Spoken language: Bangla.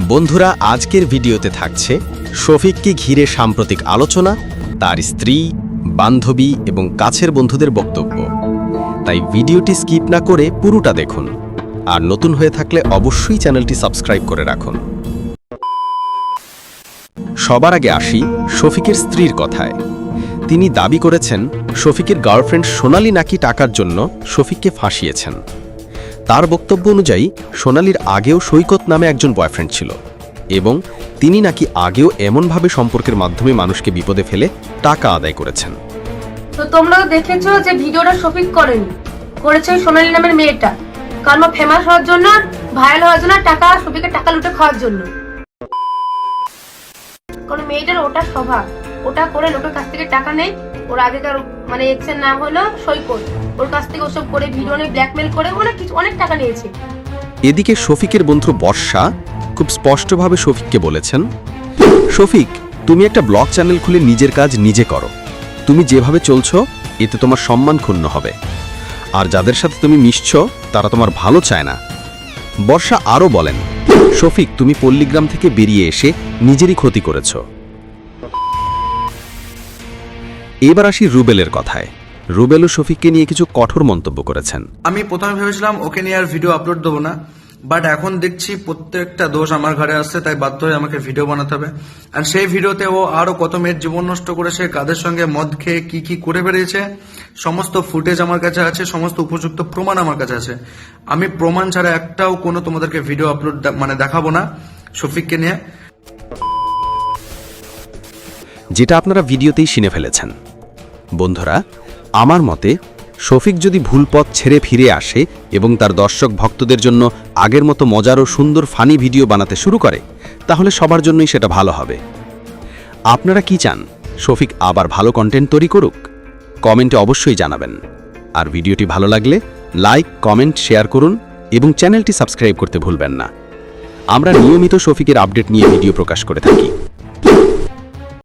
বন্ধুরা, আজকের ভিডিওতে থাকছে শফিককে ঘিরে সাম্প্রতিক আলোচনা, তার স্ত্রী, বান্ধবী এবং কাছের বন্ধুদের বক্তব্য। তাই ভিডিওটি স্কিপ না করে পুরোটা দেখুন। আর নতুন হয়ে থাকলে অবশ্যই চ্যানেলটি সাবস্ক্রাইব করে রাখুন। সবার আগে আসি শফিকের স্ত্রীর কথায়। তিনি দাবি করেছেন, শফিকের গার্লফ্রেন্ড সোনালি নাকি টাকার জন্য শফিককে ফাঁসিয়েছেন। তার বক্তব্য অনুযায়ী, সোনালির আগেও সৈকত নামে একজন বয়ফ্রেন্ড ছিল এবং তিনি নাকি আগেও এমনভাবে সম্পর্কের মাধ্যমে মানুষকে বিপদে ফেলে টাকা আদায় করেছেন। তো তোমরা দেখেছ যে ভিডিওটা শফিক করেন। করেছে সোনালি নামের মেয়েটা। কারণ ফেমাস হওয়ার জন্য ভাইরাল হওয়ার জন্য টাকা শফিকের টাকা লুটে খাওয়ার জন্য। কারণ মেয়েটার ওটা স্বভাব। ওটা করে লোকের কাছ থেকে টাকা নেই ওর আগেকার মানে এক্সের নাম হলো সৈকত। ওর কাছ থেকে ওসব করে ভিডিও নিয়ে ব্ল্যাকমেল করে অনেক কিছু, অনেক টাকা নিয়েছে। এদিকে শফিকের বন্ধু বর্ষা খুব স্পষ্টভাবে শফিককে বলেছেন, শফিক, তুমি একটা ব্লগ চ্যানেল খুলে নিজের কাজ নিজে করো। তুমি যেভাবে চলছো, এতে তোমার সম্মান ক্ষুণ্ণ হবে। আর যাদের সাথে তুমি মিশছ, তারা তোমার ভালো চায় না। বর্ষা আরও বলেন, শফিক, তুমি পল্লীগ্রাম থেকে বেরিয়ে এসে নিজেরই ক্ষতি করেছ। এবার আসি রুবেলের কথায়। রুবেলও শফিককে নিয়ে কিছু কঠোর মন্তব্য করেছেন। আমি প্রথমে ভেবেছিলাম ওকে নিয়ে আর ভিডিও আপলোড দেবো না বাট এখন দেখছি প্রত্যেকটা দোষ আমার ঘরে আসছে, তাই বাধ্য হয়ে আমাকে ভিডিও বানাতে হবে। আর সেই ভিডিওতে ও আরও কত মেয়ের জীবন নষ্ট করেছে, কাদের সঙ্গে মদ খেয়ে কি কি করে বেরিয়েছে, সমস্ত ফুটেজ আমার কাছে আছে, সমস্ত উপযুক্ত প্রমাণ আমার কাছে আছে। আমি প্রমাণ ছাড়া একটাও কোনো তোমাদেরকে ভিডিও আপলোড মানে দেখাবো না শফিককে নিয়ে। যেটা আপনারা ভিডিওতেই শিনে ফেলেছেন। বন্ধুরা, আমার মতে শফিক যদি ভুল পথ ছেড়ে ফিরে আসে এবং তার দর্শক ভক্তদের জন্য আগের মতো মজার ও সুন্দর ফানি ভিডিও বানাতে শুরু করে, তাহলে সবার জন্যই সেটা ভালো হবে। আপনারা কি চান? শফিক আবার ভালো কন্টেন্ট তৈরি করুক? কমেন্টে অবশ্যই জানাবেন। আর ভিডিওটি ভালো লাগলে লাইক, কমেন্ট, শেয়ার করুন এবং চ্যানেলটি সাবস্ক্রাইব করতে ভুলবেন না। আমরা নিয়মিত শফিকের আপডেট নিয়ে ভিডিও প্রকাশ করে থাকি।